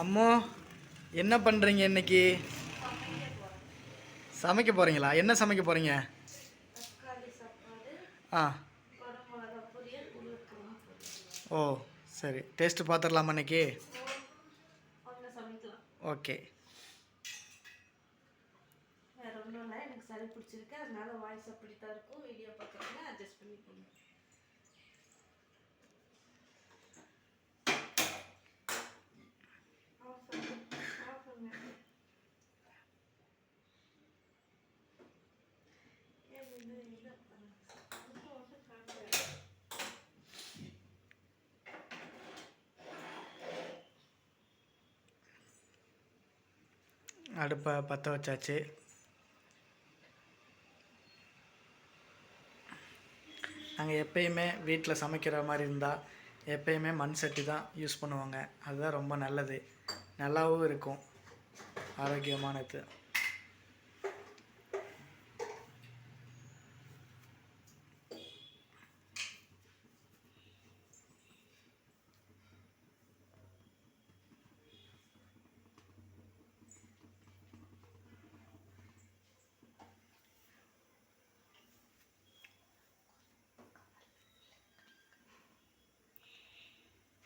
அம்மோ என்ன பண்ணுறீங்க இன்னைக்கு? சமைக்க போகிறீங்களா என்ன சமைக்க போகிறீங்க ஆ. ஓ சரி. டேஸ்ட்டு பார்த்துடலாமா இன்னைக்கு? ஓகே. வேற ஒன்றும் இல்லை. எனக்கு சளி பிடிச்சிருக்கு. அதனால வாய்ஸ் அப்படி தான் இருக்கும். வீடியோ பார்க்குறதுனா அட்ஜஸ்ட் பண்ணு, off பண்ணு. ஏன் இது இது பண்ணு. இது வந்து காட்டுறேன். அடுப்பை பற்ற வச்சாச்சு. நாங்கள் எப்பயுமே வீட்டில் சமைக்கிற மாதிரி இருந்தால் எப்பயுமே மண் சட்டி தான் யூஸ் பண்ணுவாங்க. அதுதான் ரொம்ப நல்லது. நல்லாவும் இருக்கும். ஆரோக்கியமானது.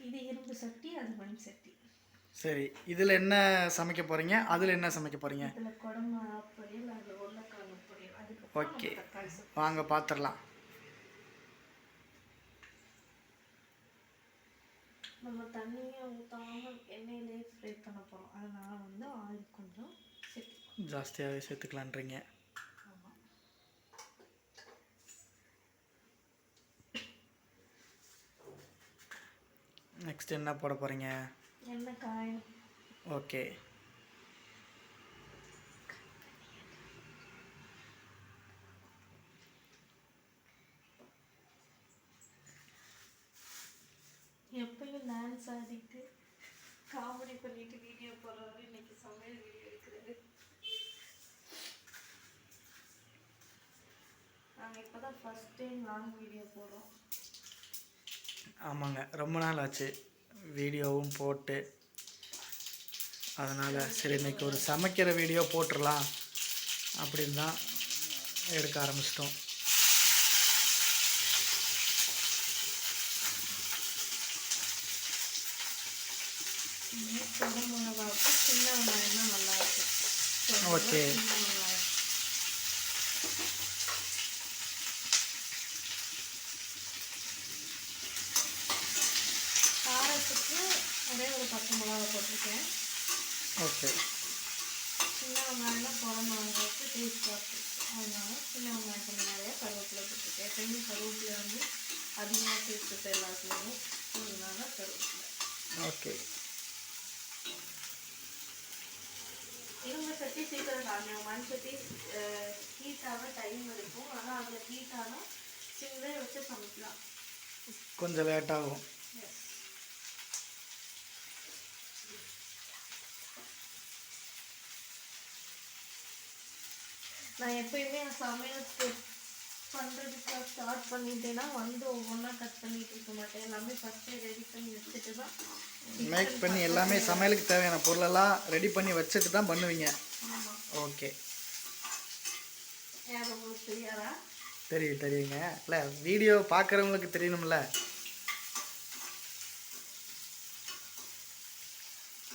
இது இரும்பு சட்டி அது மண் சட்டி. சரி இதில் என்ன சமைக்க போகிறீங்க அதில் என்ன சமைக்க போகிறீங்க இதுல குடமிளகா பொரியல் அதுல உருளைக்கிழங்கு பொரியல். அதுக்கு ஓகே. வாங்க பார்த்துடலாம் நம்ம தண்ணியை ஊத்தாம எண்ணெயிலே ஃப்ரை பண்ண போறோம். அதனால வந்து ஆயில் கொஞ்சம் சேர்த்து ஜாஸ்தியாகவே சேர்த்துக்கலான்றீங்க ஆமாம் நெக்ஸ்ட் என்ன போட போகிறீங்க எண்ணெய் காயும் ஓகே எப்பயும் டான்ஸ் ஆடிட்டு காமெடி பண்ணிட்டு வீடியோ போடுறவரு இன்னைக்கு சமையல் வீடியோ எடுக்கிறது. நாங்கள் இப்போ தான் ஃபஸ்ட் டைம் லாங் வீடியோ போடுறோம். ஆமாங்க ரொம்ப நாள் ஆச்சு. வீடியோவும் போட்டு. அதனால் சரி இன்னைக்கு ஒரு சமைக்கிற வீடியோ போட்டுடலாம் அப்படின்னு தான் எடுக்க ஆரம்பிச்சிட்டோம். குடமிளகாவுக்கு சின்ன வெங்காயம் தான் நல்லா இருக்கும் So, Okay. சின்ன வெங்காயம் காரத்துக்கு ஒரே ஒரு பச்சை போட்டிருக்கேன் ஓகே. சின்ன வெங்காயம் குடமிளகாவுக்கு டேஸ்ட்டாக இருக்கும் அதனால சின்ன கொஞ்சம் நிறைய கருவேப்பிலை போட்டிருக்கேன். எப்பயுமே கருவேப்பிலை வந்து அதிகமாக சேர்த்துட்டு எல்லாத்துலேயும். அதனால கருவேப்பிலை. ஓகே. இரும்பு சட்டி சீக்கிரம் காணும் மண் சட்டி ஹீட் ஆக டைம் இருக்கும் ஆனால் அதில் ஹீட் ஆனால் வச்சு சமைக்கலாம். கொஞ்சம் லேட்டாகும் நான் எப்பயுமே சமையல் பண்ணுறதுக்கு ஸ்டார்ட் பண்ணிட்டேன்னா வந்து ஒவ்வொன்றா கட் பண்ணிட்டு இருக்க மாட்டேன். எல்லாமே ஃபஸ்ட்டே ரெடி பண்ணி வச்சுட்டு தான் மேக் பண்ணி எல்லாமே சமையலுக்கு தேவையான பொருளெல்லாம் ரெடி பண்ணி வச்சுட்டு தான் பண்ணுவீங்க. ஓகே தெரியும் தெரியுங்க. இல்லை வீடியோ பார்க்குறவங்களுக்கு தெரியணும்ல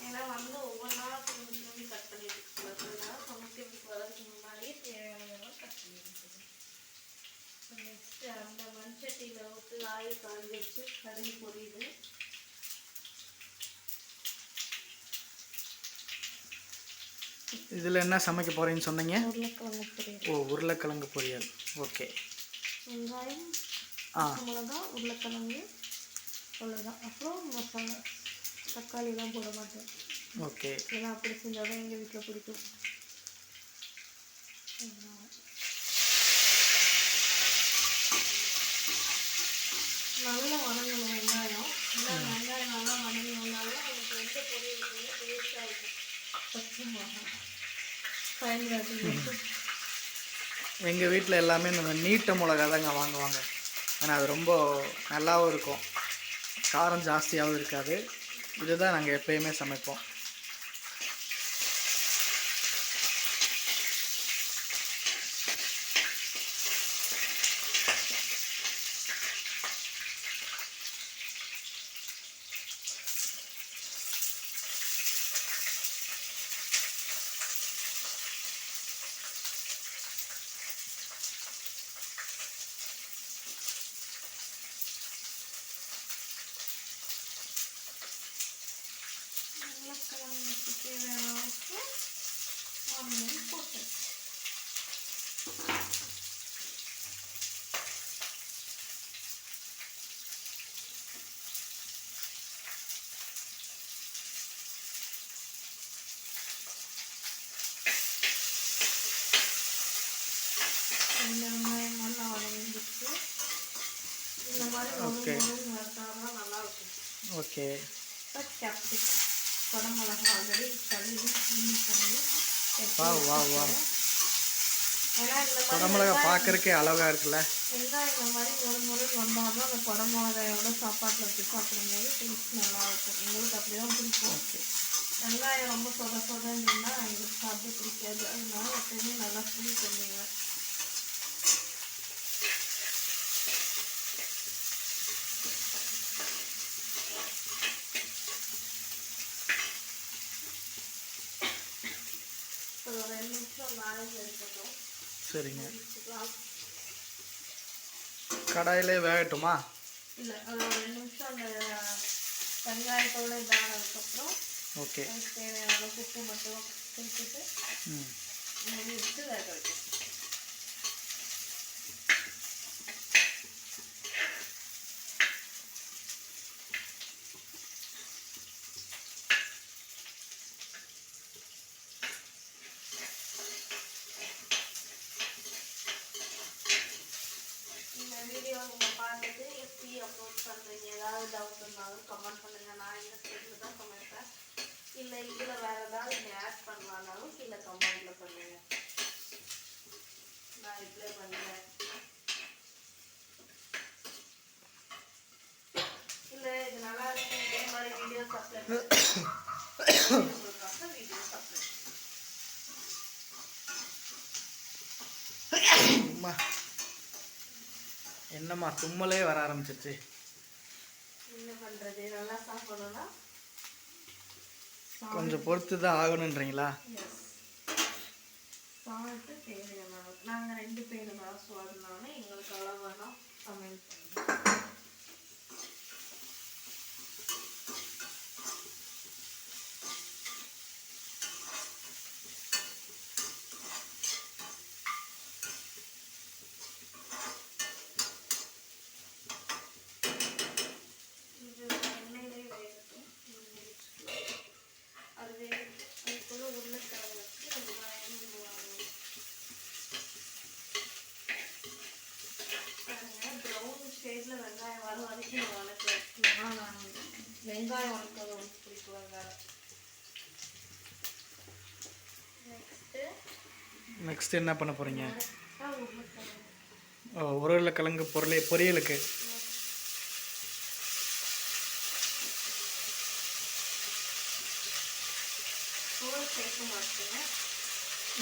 ஏன்னா வந்து ஒவ்வொன்றா திரும்பி திரும்பி கட் பண்ணிட்டு இருக்கிறதுனால சமைக்கிறதுக்கு வரதுக்கு முன்னாடியே தேவையானதெல்லாம் கட் பண்ணிட்டு அந்த மண்சட்டியில் ஊற்றி ஆயில் காஞ்சி வச்சு கடுகு பொரியுது. இதில் என்ன சமைக்க போகிறீங்கன்னு சொன்னீங்க? உருளைக்கிழங்கு பொரியல். ஓ உருளைக்கிழங்கு பொரியல். ஓகே. வெங்காயம் ஆ. மிளகா உருளைக்கிழங்கு அவ்வளோதான் அப்புறம் மசாலா. தக்காளிலாம் போட மாட்டேன். ஓகே. ஏன்னா அப்படி செஞ்சால் தான் எங்கள் வீட்டில் பிடிக்கும் அதனால. நல்லா வதங்கணும் வெங்காயம் ஏன்னா வெங்காயம் நல்லா வதங்கினாலும் நமக்கு எந்த பொரியலுக்குமே டேஸ்ட்டாக இருக்கும் பச்சை மிளகா பயன்படுத்தி எங்கள் வீட்டில் எல்லாமே இந்த நீட்ட மிளகா தாங்க வாங்குவாங்க. ஏன்னா அது ரொம்ப நல்லாவும் இருக்கும். காரம் ஜாஸ்தியாகவும் இருக்காது. இதுதான் நாங்கள் எப்பயுமே சமைப்போம். உருளைக்கிழங்குக்கு தேவையான அளவுக்கு ஆனியன் போட்டு இந்த வெங்காயம் நல்லா வதங்கிடுச்சு இந்த மாதிரி ஒரு Okay. முருங்கை வறுத்தாதான் நல்லா இருக்கும் ஓகே இப்போ கேப்சிகம் குடமிளகா ஆல்ரெடி கழுவி க்ளீன் பண்ணி வா வா வா. குடமிளகா பார்க்கறக்கே அழகா இருக்குல்ல? வெங்காயம் இந்த மாதிரி ஒரு முறை வந்தால் தான் அந்த குடமிளகாயோட சாப்பாட்டில் வச்சு சாப்பிடும்போது டேஸ்ட் நல்லா இருக்கும். எங்களுக்கு அப்படி தான் பிடிக்கும் வெங்காயம் ரொம்ப சொத சொதன்னு எங்களுக்கு சாப்பிட பிடிக்காது. அதனால எப்பயுமே நல்லா ஃப்ரீ பண்ணுவேன் ஒரு ரெண்டு நிமிஷம் மேலே இருக்கட்டும் சரிங்க கடாயிலே வேகட்டுமா இல்லை ஒரு ரெண்டு நிமிஷம் அந்த வெங்காயத்தோட இதானதுக்கப்புறம் ஓகே தேவையான உப்பு மட்டும் சேர்த்துட்டு ம் மூடி வச்சு வேக வைக்கணும் இந்த உங்க பார்த்துட்டு எப்படி அப்லோட் பண்ணுறீங்க ஏதாவது டவுட் இருந்தாலும் கமெண்ட் பண்ணுங்கள் நான் இந்த ஸ்டேஜில் தான் சமைப்பேன் இல்லை இதில் வேறு ஏதாவது நீங்கள் ஆட் பண்ணலான்னாலும் கீழே கமெண்ட்டில் பண்ணுங்கள் நான் ரிப்ளை பண்ணுறேன் இல்லை இது நல்லா இருக்கு. இதே மாதிரி வீடியோஸ் அப்லோட் உங்களுக்காக வீடியோஸ் அப்லோட் என்னம்மா தும்மலே வர ஆரம்பிச்சிருச்சு. என்ன பண்ணுறது நல்லா சாப்பிடணும்னா? கொஞ்சம் பொறுத்து தான் ஆகணுன்றீங்களா சால்ட்டு தேவையான நாங்கள் ரெண்டு பேர் தான் ஸோ அதனால எங்களுக்கு அளவாக சமையல் பண்ணுறோம் இது எண்ணெயிலே வேகட்டும் இது முடிச்சுக்கலாம். அது வேகட்டும் அதுக்குள்ள உருளைக்கிழங்கு வச்சு வெங்காயம் வாங்கணும் பாருங்க ப்ரௌன் ஷேடில் வெங்காயம் வர வரைக்கும் நான் வணக்க வச்சுக்கலாம் நான் வெங்காயம் வணக்கிறது ரொம்ப பிடிக்கும் வேறு நெக்ஸ்ட்டு நெக்ஸ்ட் என்ன பண்ண போறீங்க? உருளைக்கிழங்கு. ஓ உருளைக்கிழங்கு பொருளை பொரியலுக்கு.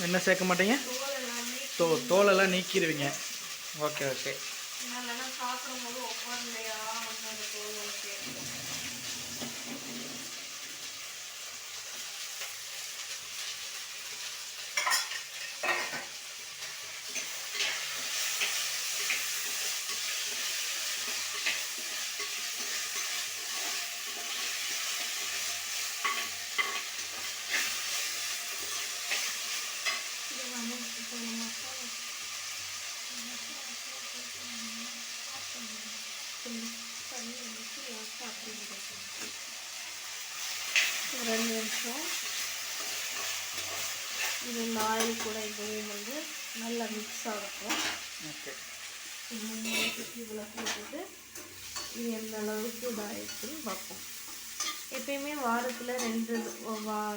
என்ன சேர்க்க மாட்டீங்க? தோ தோலெல்லாம் நீக்கிடுவீங்க. Okay okay. இல்லைன்னா சாப்பிடும்போது ஒவ்வொரு இல்லையா வந்து அந்த தோல் வந்து சேர்க்கும் இது வந்து இப்போ ஒரு மசாலா ரெண்டு நிமிஷம் இது இந்த ஆயில் கூட இதுவும் வந்து நல்லா மிக்ஸ் ஆகட்டும் ஓகே இவ்வளோ போட்டுட்டு இது எந்த அளவுக்கு இதாகிடுச்சுன்னு பார்ப்போம் எப்பயுமே வாரத்தில் ரெண்டு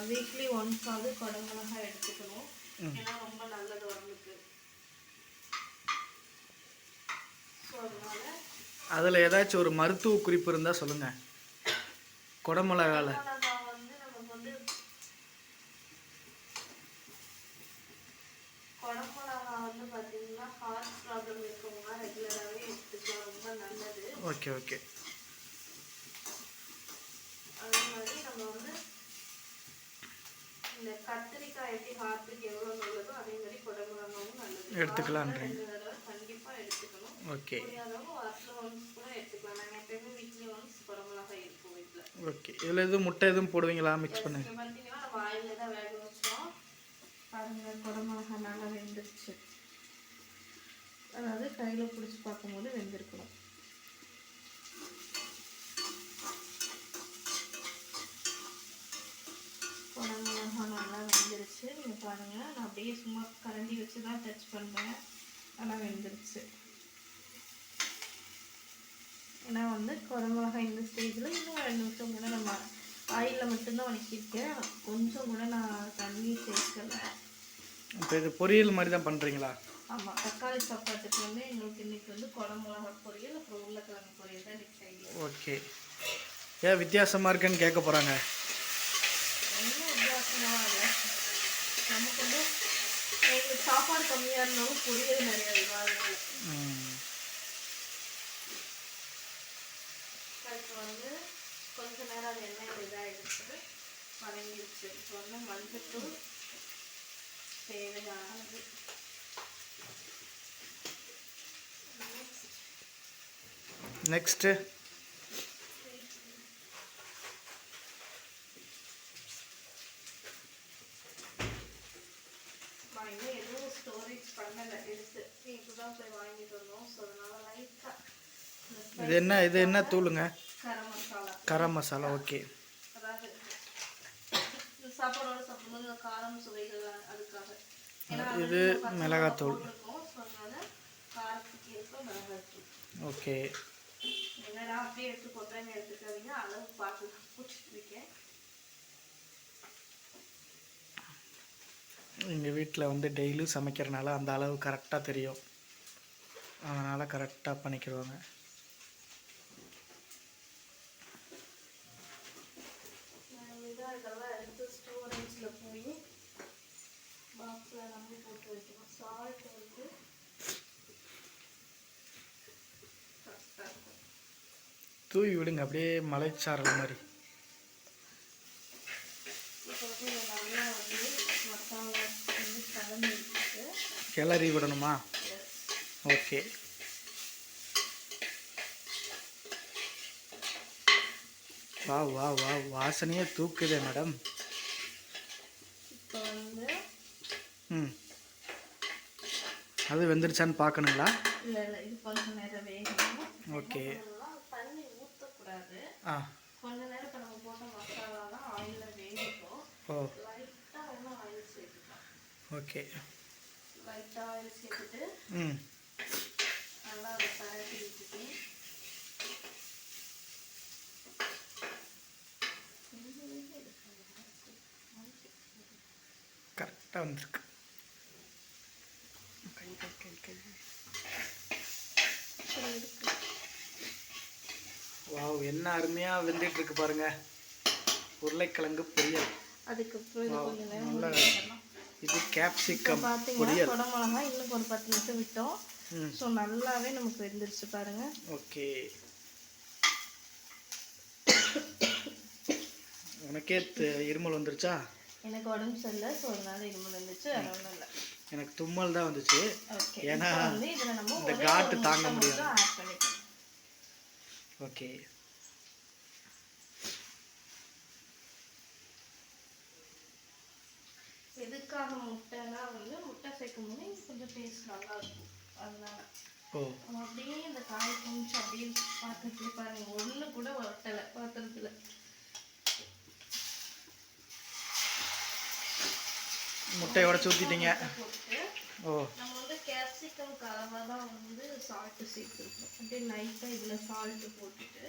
வீக்லி ஒன்ஸ் ஆகுது குடமிளகாய் எடுத்துக்கணும் ஏன்னா ரொம்ப நல்லது உடம்புக்கு ஸோ அதனால அதில் ஏதாச்சும் ஒரு மருத்துவ குறிப்பு இருந்தால் சொல்லுங்கள் குடமிளகால. வந்து வந்து குடமிளகா வந்து பார்த்தீங்கன்னா எடுத்துக்கலாம் நல்லது ஓகே ஓகே. அதே மாதிரி நம்ம வந்து இந்த கத்திரிக்காய் எப்படி ஹார்ட்டுக்கு எவ்வளோ நல்லதோ அதே மாதிரி குடமிளகாவும் நல்லது எடுத்துக்கலான்றீங்க. வாரத்துல ரெண்டு தடவை கண்டிப்பாக எடுத்துக்கணும் ஓகே. ஓகே. இதில் எதுவும் முட்டை எதுவும் போடுவீங்களா? மிக்ஸ் பண்ணி. இங்கே பார்த்தீங்கன்னா நம்ம ஆயிலில் தான் வேக வச்சோம். பாருங்க குடமிளகா நல்லா வெந்துருச்சு. அதாவது கையில் பிடிச்சி பார்க்கும்போது வெந்திருக்கணும். குடமிளகா நல்லா வெந்துருச்சு. நீங்கள் பாருங்கள் நான் அப்படியே சும்மா கரண்டி வச்சு தான் டச் பண்ணுறேன் ஆனால் வெந்துருச்சு. ஏன்னா வந்து குடமிளகா இந்த ஸ்டேஜில் இன்னும் ரெண்டு நிமிஷம் கூட நம்ம ஆயிலில் மட்டும்தான் வணக்கியிருக்கேன். கொஞ்சம் கூட நான் தண்ணி சேர்க்கலை. இப்போ இது பொரியல் மாதிரி தான் பண்ணுறீங்களா ஆமாம் தக்காளி சாப்பாட்டுக்கு வந்து எங்களுக்கு இன்னைக்கு வந்து குடமிளகா பொரியல் அப்புறம் உருளைக்கிழங்கு பொரியல் தான் இன்னைக்கு ஐடியா ஓகே. ஏன் வித்தியாசமாக இருக்குன்னு கேட்க போகிறாங்க ஒன்றும் வித்தியாசமாக இல்லை. நமக்கு வந்து எங்களுக்கு சாப்பாடு கம்மியாக இருந்தாலும் பொரியல் நிறைய இருக்கும் அதுக்கு வந்து கொஞ்ச நேரம் அது எண்ணெயில் இதாகிடுச்சு வதங்கிடுச்சு. இப்போ வந்து மஞ்சத்தூள் தேவையானது நெக்ஸ்ட்டு இன்னும் எதுவும் ஸ்டோரேஜ் பண்ணலை. எடுத்து இப்போ தான் போய் வாங்கிட்டு வந்தோம். இந்த இது என்ன இது என்ன தூளுங்க? கரம் மசாலா ஓகே. இது மிளகாத்தூள். ஓகே. என்னடா அப்படியே எடுத்து கொட்டாங்க எடுத்துக்காதீங்க. அளவு பார்த்து தான் போட்டுட்டு இருக்கேன். எங்கள் வீட்டில் வந்து டெய்லியும் சமைக்கிறனால அந்த அளவு கரெக்டாக தெரியும். அதனால் கரெக்டாக பண்ணிக்கிடுவாங்க நான் இதாக இதெல்லாம் எடுத்து ஸ்டோரேஜில் போய் பாக்ஸில் நம்பி போட்டு வைக்கணும் சால்ட் வந்து கரெக்டாக இருக்கும் தூவி விடுங்க அப்படியே மலைச்சாரல் மாதிரி. கிளறி விடணுமா? ஓகே. வா வா வா வாசனையே தூக்குதே மேடம். ம். அது வெந்துருச்சான்னு பார்க்கணுங்களா? ஓகே. ஆ. கொஞ்ச நேரம் இப்போ நம்ம போட்ட மசாலாலாம் ஆயிலில் வேகட்டும். லைட்டாக வேணும் ஆயில் சேர்த்துக்கலாம். ஓகே. லைட்டாக ஆயில் சேர்த்துட்டு ம். நல்லா அதை பரட்டி விட்டுட்டு கரெக்டாக வந்திருக்கு. கை கை கை கை. வாவ் என்ன அருமையாக வெந்துட்டு இருக்கு பாருங்க. உருளைக்கிழங்கு பொரியல். அதுக்கப்புறம் இது கேப்சிகம் பொரியல். குடமிளகா இன்னும் ஒரு பத்து நிமிஷம் விட்டோம். ஸோ நல்லாவே நமக்கு வெந்துருச்சு பாருங்க. ஓகே. உனக்கே இருமல் வந்துருச்சா? எனக்கு உடம்பு சரியில்லை ஸோ அதனால இருமல் வந்துச்சு இல்லை. எனக்கு தும்மல் தான் வந்துச்சு. ஏன்னா இந்த காட்டு தாங்க முடியாது. ஓகே. எதுக்காக முட்டைனா வந்து முட்டை சேர்க்கும் போது கொஞ்சம் டேஸ்ட் நல்லா இருக்கும். அதனால. அப்படியே இந்த காய் கொஞ்சம் அப்படியே பாத்திரத்துல பாருங்க. ஒண்ணு கூட ஒட்டலை பாத்திரத்துல முட்டையை உடச்சி ஊற்றிட்டீங்க போட்டு ஓ. நம்ம வந்து கேப்சிகம் கலவை தான் வந்து சால்ட்டு சேர்த்துருக்கோம் அப்படியே லைட்டாக இதில் சால்ட்டு போட்டுட்டு.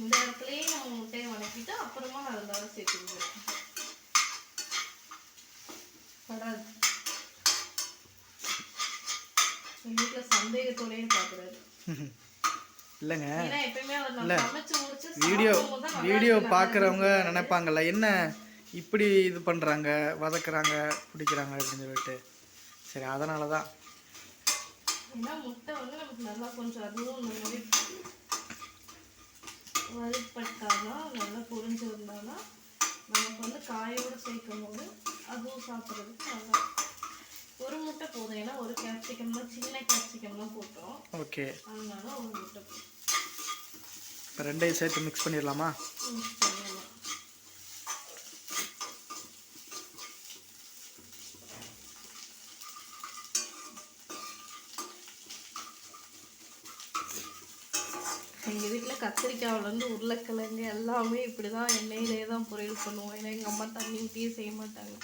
இந்த இடத்துலயே நம்ம முட்டையை வதக்கிட்டு அப்புறமா அதில் சேர்த்துக்குவேன் படாது. எங்கள் வீட்டில் சந்தேகத்தோடயே பார்க்குறாரு இல்லைங்க. முடிச்சு வீடியோ வீடியோ பார்க்குறவங்க நினைப்பாங்கல்ல என்ன இப்படி இது பண்ணுறாங்க வதக்குறாங்க பிடிக்கிறாங்க அப்படின்னு சொல்லிட்டு. சரி அதனால தான் முட்டை வந்து நமக்கு நல்லா கொஞ்சம் அதுவும் வறுப்பட்டாதான் நல்லா பொரிஞ்சு நமக்கு வந்து காயோடு சேர்க்கும் போது அதுவும் சாப்பிட்றதுக்கு நல்லா. ஒரு முட்டை போதும். ஏன்னா ஒரு கேப்சிகம் தான் சின்ன கேப்சிகம் தான் போட்டோம். ஓகே. அதனால ஒரு முட்டை போதும். இப்போ ரெண்டையும் சேர்த்து மிக்ஸ் பண்ணிடலாமா? மிக்ஸ் பண்ணிடலாம் எங்கள் வீட்டில் கத்திரிக்காவிலேருந்து உருளைக்கிழங்கு எல்லாமே இப்படி தான் எண்ணெயிலே தான் பொரியல் பண்ணுவோம். ஏன்னா எங்கள் அம்மா தண்ணி ஊற்றியே செய்ய மாட்டாங்க.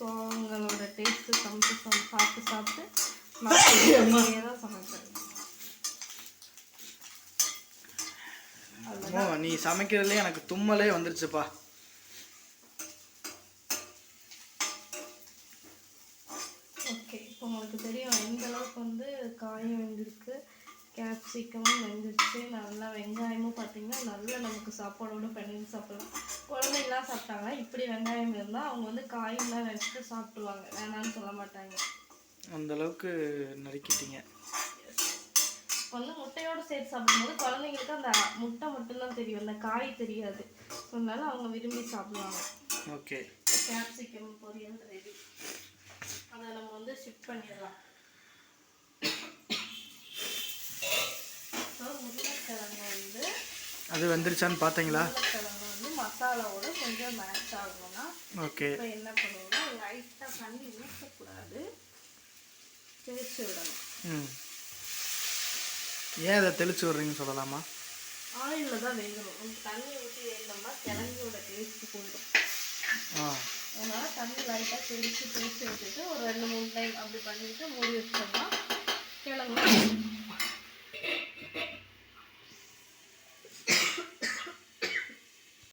ஸோ அவங்களோட டேஸ்ட்டு சமைச்சு சமை சாப்பிட்டு சாப்பிட்டு நான் தான் சமைப்பேன் நீ சமைக்கிறதுலே எனக்கு தும்மலே வந்துருச்சுப்பா. ஓகே இப்போ உங்களுக்கு தெரியும் எந்த அளவுக்கு வந்து காயம் வெந்திருக்கு கேப்சிகமும் வெந்துருச்சு. நல்லா வெங்காயமும் பார்த்தீங்கன்னா நல்லா நமக்கு சாப்பாடோட பண்ணி சாப்பிடலாம். குழந்தைங்களாம் சாப்பிட்டாங்கன்னா இப்படி வெங்காயம் இருந்தால் அவங்க வந்து காயெல்லாம் நினச்சிட்டு சாப்பிடுவாங்க வேணாம்னு சொல்ல மாட்டாங்க. அந்த அளவுக்கு நறுக்கிட்டீங்க. இப்போ வந்து முட்டையோடு சேர்த்து சாப்பிடும்போது குழந்தைங்களுக்கு அந்த முட்டை மட்டும்தான் தெரியும். அந்த காய் தெரியாது. அதனால அவங்க விரும்பி சாப்பிடுவாங்க. ஓகே கேப்சிகம் பொரியல் ரெடி அதை நம்ம வந்து ஷிஃப்ட் பண்ணிடலாம். உருளைக்கிழங்கு வந்து அது வெந்துருச்சான்னு பார்த்தீங்களா உருளைக்கிழங்கு வந்து மசாலாவோட கொஞ்சம் மேட்ச் ஆகணும்னா ஓகே. இப்போ என்ன பண்ணுவோம்னா லைட்டாக தண்ணி ஊற்றக்கூடாது தேய்ச்சி விடணும். ம். ஏன் இதை தெளிச்சு விட்றீங்கன்னு சொல்லலாமா? ஆயிலில் தான் வேகணும். தண்ணி ஊற்றி வேகணும்னா கிழங்கோட டேஸ்ட் போயிடும் ஆ. அதனால தண்ணி லைட்டாக தெளித்து தேய்ச்சி விட்டுட்டு ஒரு ரெண்டு மூணு டைம் அப்படி பண்ணிட்டு மூடி வச்சோம்னா கிழங்கு